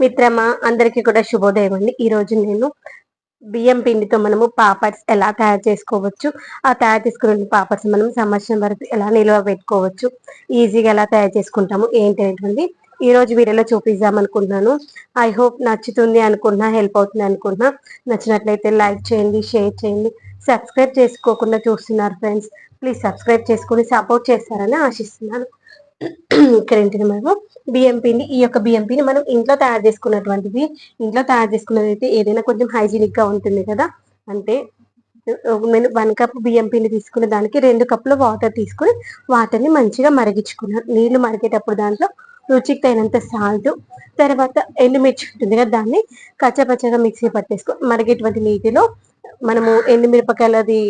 మిత్రమా అందరికీ కూడా శుభోదయం అండి. ఈరోజు నేను బియ్యం పిండితో మనము పాపడ్స్ ఎలా తయారు చేసుకోవచ్చు ఆ తయారు చేసుకున్న పాపడ్స్ మనం సంవత్సరం వరకు ఎలా నిల్వ పెట్టుకోవచ్చు ఈజీగా ఎలా తయారు చేసుకుంటాము ఏంటి అనేటువంటి ఈ రోజు వీడియోలో చూపిద్దాం అనుకుంటున్నాను. ఐ హోప్ నచ్చుతుంది అనుకున్నా హెల్ప్ అవుతుంది అనుకున్నా నచ్చినట్లయితే లైక్ చేయండి షేర్ చేయండి. సబ్స్క్రైబ్ చేసుకోకుండా చూస్తున్నారు ఫ్రెండ్స్ ప్లీజ్ సబ్స్క్రైబ్ చేసుకుని సపోర్ట్ చేస్తారని ఆశిస్తున్నాను. ఇక్కడ ఏంటిది మనము బియ్యం పిండి ఈ యొక్క బియ్యం పిండి మనం ఇంట్లో తయారు చేసుకున్నటువంటిది. ఇంట్లో తయారు చేసుకున్నది అయితే ఏదైనా కొంచెం హైజీనిక్గా ఉంటుంది కదా. అంటే నేను వన్ కప్ బియ్యం పిండి తీసుకున్న దానికి రెండు కప్పుల వాటర్ తీసుకుని వాటర్ని మంచిగా మరిగించుకున్నాను నీళ్ళు మరిగేటప్పుడు దాంట్లో రుచికి తగినంత సాల్ట్ తర్వాత ఎండుమిర్చి ఉంటుంది కదా దాన్ని కచ్చపచ్చగా మిక్సీ పట్టేసుకో మరిగేటువంటి నీటిలో మనము ఎండుమిరపకాయలది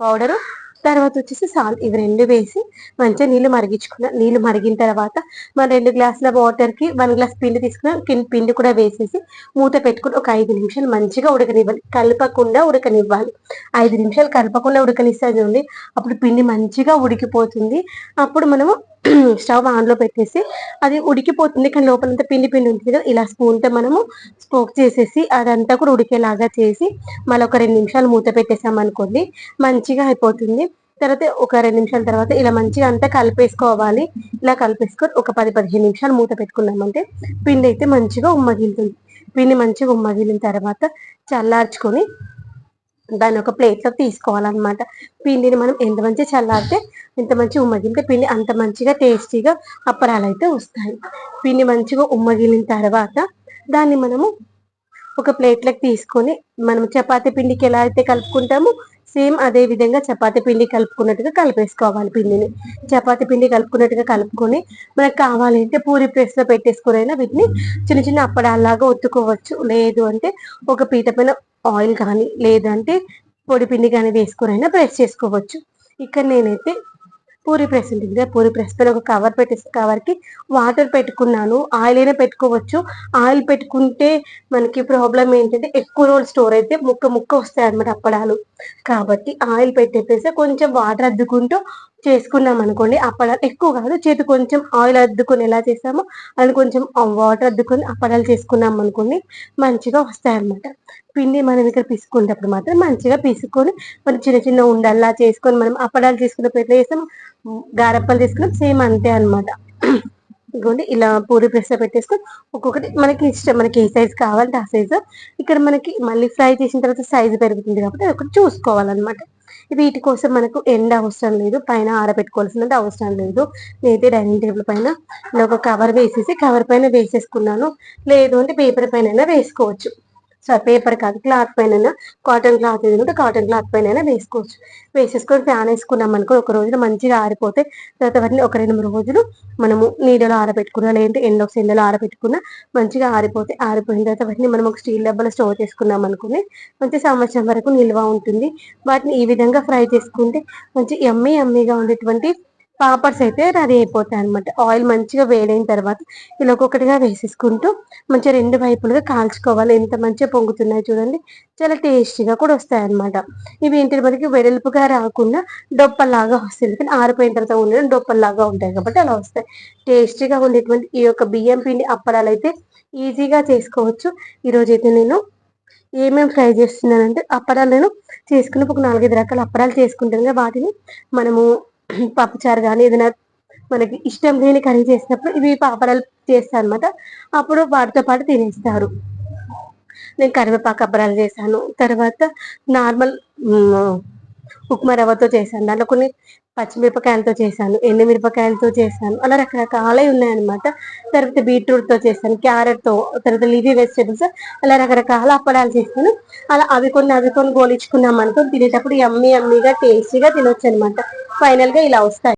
పౌడరు తర్వాత వచ్చేసి సాల్ట్ ఇవి రెండు వేసి మంచిగా నీళ్ళు మరిగించుకున్న నీళ్ళు మరిగిన తర్వాత మన రెండు గ్లాసుల వాటర్కి వన్ గ్లాస్ పిండి తీసుకున్న పిండి కూడా వేసేసి మూత పెట్టుకుని ఒక ఐదు నిమిషాలు మంచిగా ఉడకనివ్వాలి. కలపకుండా ఉడకనివ్వాలి. ఐదు నిమిషాలు కలపకుండా ఉడకనిస్తే చూడండి. అప్పుడు పిండి మంచిగా ఉడికిపోతుంది. అప్పుడు మనము స్టవ్ ఆన్లో పెట్టేసి అది ఉడికిపోతుంది కానీ లోపలంతా పిండి పిండి ఉంటుంది కదా ఇలా స్పూన్తో మనము స్పోక్ చేసేసి అదంతా కూడా ఉడికేలాగా చేసి మళ్ళీ ఒక రెండు నిమిషాలు మూత పెట్టేసాం అనుకోండి మంచిగా అయిపోతుంది. తర్వాత ఒక రెండు నిమిషాల తర్వాత ఇలా మంచిగా అంతా కలిపేసుకోవాలి. ఇలా కలిపేసుకొని ఒక పది పదిహేను నిమిషాలు మూత పెట్టుకున్నామంటే పిండి అయితే మంచిగా ఉమ్మగిలుతుంది. పిండి మంచిగా ఉమ్మగిలిన తర్వాత చల్లార్చుకొని దాన్ని ఒక ప్లేట్లో తీసుకోవాలన్నమాట. పిండిని మనం ఎంత మంచిగా చల్లారితే ఎంత మంచిగా ఉమ్మగిలితే పిండి అంత మంచిగా టేస్టీగా అప్పరాలు అయితే వస్తాయి. పిండి మంచిగా ఉమ్మగిలిన తర్వాత దాన్ని మనము ఒక ప్లేట్లోకి తీసుకొని మనం చపాతి పిండికి ఎలా అయితే కలుపుకుంటామో సేమ్ అదే విధంగా చపాతి పిండి కలుపుకున్నట్టుగా కలిపేసుకోవాలి పిండిని. చపాతి పిండి కలుపుకున్నట్టుగా కలుపుకొని మనకు కావాలి అంటే పూరి ప్రెస్లో పెట్టేసుకునైనా వీటిని చిన్న చిన్న అప్పడాలాగా ఒత్తుకోవచ్చు. లేదు అంటే ఒక పీట పైన ఆయిల్ కానీ లేదంటే పొడి పిండి కానీ వేసుకునైనా ప్రెస్ చేసుకోవచ్చు. ఇక్కడ నేనైతే పూరి ప్రెస్ ఉంటుంది కదా పూరి ప్రెస్ పైన ఒక కవర్ పెట్టేసి కవర్కి వాటర్ పెట్టుకున్నాను ఆయిల్ అయినా పెట్టుకోవచ్చు. ఆయిల్ పెట్టుకుంటే మనకి ప్రాబ్లం ఏంటంటే ఎక్కువ రోజులు స్టోర్ అయితే ముక్క ముక్క వస్తాయి అనమాట అప్పడాలు. కాబట్టి ఆయిల్ పెట్టేసి కొంచెం వాటర్ అద్దుకుంటూ చేసుకున్నాం అనుకోండి. అప్పడాలు ఎక్కువ కాదు చేతి కొంచెం ఆయిల్ అద్దుకొని ఎలా చేసామో అది కొంచెం వాటర్ అద్దుకొని అప్పడాలు చేసుకున్నాం అనుకోండి మంచిగా వస్తాయి అనమాట పిండి మనం ఇక్కడ పిసుకునేటప్పుడు మాత్రం మంచిగా పిసుకొని మనం చిన్న చిన్న ఉండల్లా చేసుకొని మనం అప్పడాలు చేసుకున్నప్పుడు ఎట్లా చేస్తాం గారప్పలు తీసుకున్నాం సేమ్ అంతే అనమాట ఇదిగోండి ఇలా పూరి ప్రెస్లో పెట్టేసుకొని ఒక్కొక్కటి మనకి ఇష్టం మనకి ఏ సైజ్ కావాలంటే ఆ సైజు ఇక్కడ మనకి మళ్ళీ ఫ్రై చేసిన తర్వాత సైజు పెరుగుతుంది కాబట్టి అది ఒకటి చూసుకోవాలన్నమాట వీటి కోసం మనకు ఎండ అవసరం లేదు పైన ఆరబెట్టుకోవాల్సినది అవసరం లేదు. నేనైతే డైనింగ్ టేబుల్ పైన ఒక కవర్ వేసేసి కవర్ పైన వేసేసుకున్నాను. లేదు అంటే పేపర్ పైన వేసుకోవచ్చు. సారీ పేపర్ కాదు క్లాత్ పైన కాటన్ క్లాత్ ఏదైనా కాటన్ క్లాత్ పైన వేసుకోవచ్చు. వేసేసుకొని ఫ్యాన్ వేసుకున్నాం అనుకో ఒక రోజున మంచిగా ఆరిపోతే తర్వాత వాటిని ఒక రెండు మూడు రోజులు మనము నీడలో ఆరబెట్టుకున్నా లేదంటే ఎండ ఎండలో ఆరబెట్టుకున్నా మంచిగా ఆరిపోతే ఆరిపోయిన తర్వాత వాటిని మనం ఒక స్టీల్ డబ్బాలో స్టోర్ చేసుకున్నాం అనుకుని మంచి సంవత్సరం వరకు నిల్వ ఉంటుంది. వాటిని ఈ విధంగా ఫ్రై చేసుకుంటే మంచి ఎమ్మీ ఎమ్మీగా ఉండేటువంటి పాపడ్స్ అయితే రెడీ అయిపోతాయి అనమాట ఆయిల్ మంచిగా వేడైన తర్వాత ఇలా ఒక్కొక్కటిగా వేసేసుకుంటూ మంచిగా రెండు వైపులుగా కాల్చుకోవాలి. ఎంత మంచిగా పొంగుతున్నాయి చూడండి. చాలా టేస్టీగా కూడా వస్తాయి అనమాట ఇవి ఏంటి మనకి వెడల్పుగా రాకుండా డొప్పల్లాగా వస్తుంది కానీ ఆరిపోయిన తర్వాత ఉండడం డొప్పల్లాగా ఉంటాయి కాబట్టి అలా వస్తాయి. టేస్టీగా ఉండేటువంటి ఈ యొక్క బియ్యం పిండి అప్పడాలు అయితే ఈజీగా చేసుకోవచ్చు. ఈరోజు అయితే నేను ఏమేమి ఫ్రై చేస్తున్నానంటే అప్పడాలు నేను చేసుకున్నప్పుడు ఒక నాలుగైదు రకాల అప్పడాలు చేసుకుంటాను. వాటిని మనము పప్పుచారు కానీ ఏదైనా మనకి ఇష్టం లేని కర్రీ చేసినప్పుడు ఇవి పాపడాలు చేస్తాను అనమాట అప్పుడు వాటితో పాటు తినేస్తారు. నేను కరివేపాకు అప్పడాలు చేశాను. తర్వాత నార్మల్ ఉప్మా రవ్వతో చేశాను. దాంట్లో కొన్ని పచ్చిమిరపకాయలతో చేశాను. ఎండుమిరపకాయలతో చేశాను. అలా రకరకాలే ఉన్నాయన్నమాట. తర్వాత బీట్రూట్తో చేశాను. క్యారెట్తో తర్వాత లీవీ వెజిటేబుల్స్ అలా రకరకాల అప్పడాలు చేశాను. అలా అవి కొన్ని అవి కొన్ని గోలించుకున్నాం అనుకో తినేటప్పుడు ఎమ్మి ఎమ్మిగా టేస్టీగా తినొచ్చు అనమాట ఫైనల్గా ఇలా వస్తాయి.